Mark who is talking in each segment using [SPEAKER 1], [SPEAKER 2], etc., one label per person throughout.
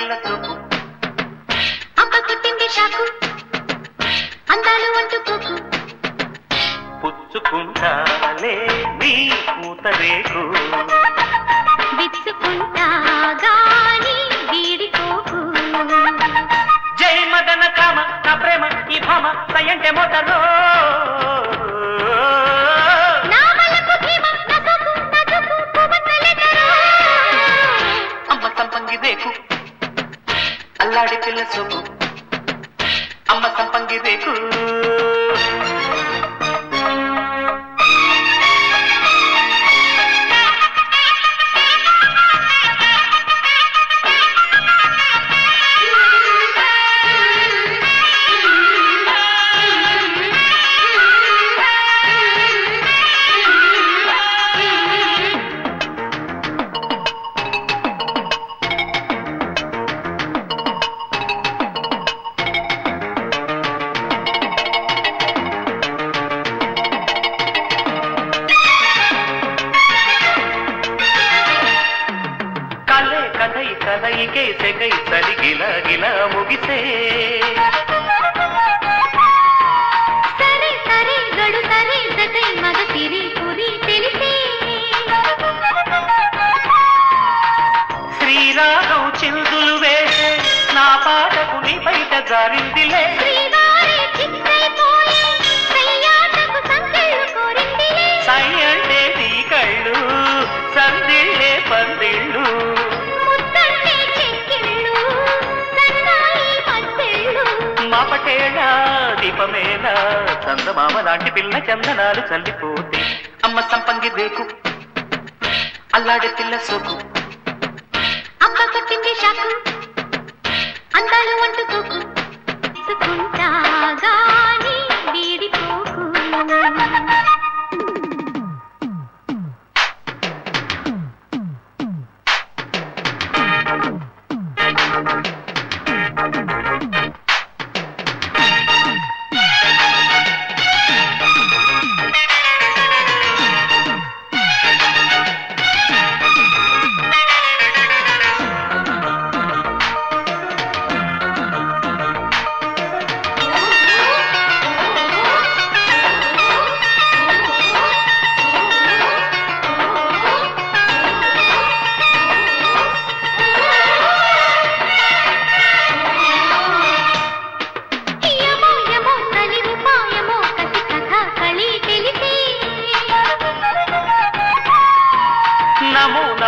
[SPEAKER 1] పిల్ల చూపు.
[SPEAKER 2] అమ్మ కొట్టింది షాకు. అందాలు అంటుకోకు
[SPEAKER 1] పుచ్చుకుంటాలే నీ పూత రేకు.
[SPEAKER 2] విచ్చుకుంటా గాని వీడిపోకు
[SPEAKER 1] జై మదన కామ నా ప్రేమ ఈ భామ సయంటే మోటరో.
[SPEAKER 2] నా
[SPEAKER 1] అల్లాడి పిల్ల సొమ్ము అమ్మ సంపంగి రేకు. సరే
[SPEAKER 2] జగై మగ తిరి పురి తెలిసే.
[SPEAKER 1] శ్రీరాగం చిందులు వేసే నా పాటకు నీ బయట జారిందిలే
[SPEAKER 2] శ్రీవారి చిత్తైపోయే సయ్యాటకు సంకెళ్ళు కోరిందిలే
[SPEAKER 1] సై అంటే నీ కళ్ళు సందిళ్ళే పందిళ్ళు. మా పటేళ దీపమేళ చందమామ లాంటి పిల్ల చందనాలు చల్లిపోతే అమ్మ సంపంగి దేకు అల్లాడే పిల్ల సోకు.
[SPEAKER 2] అమ్మ కట్టింది షాకు అందాలు అంటుకోకు ఇసుకుంటా గాని వీడిపోకు యమో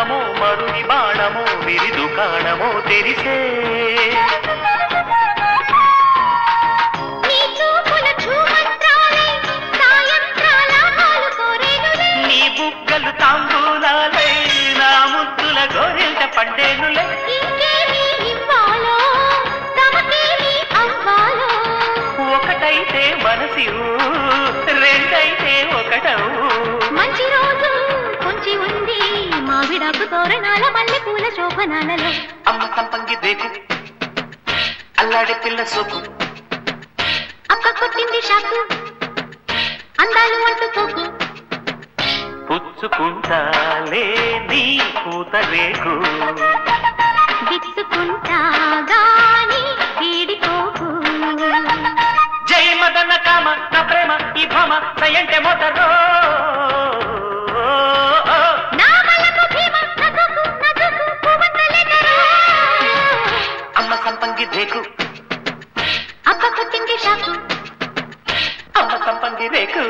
[SPEAKER 1] నమో మరుని బాణము విరిదు కాణము తెరిసే
[SPEAKER 2] మావిడాకు తోరణాల మల్లె పూల శోభనాలలో.
[SPEAKER 1] అమ్మ సంపంగి దేకు అల్లాడే పిల్ల సోకు.
[SPEAKER 2] అక్క కొట్టింది షాకు అందాలు అంటుకోకు
[SPEAKER 1] పుచ్చుకుంటాలే నీ పూత రేకు
[SPEAKER 2] గాని
[SPEAKER 1] జై మదన కామ నా ప్రేమ ఈ భామ సయంటే మోటరో
[SPEAKER 2] రేకు. అప్ప కొట్టింది షాకు
[SPEAKER 1] అమ్మ సంపంగి రేకు.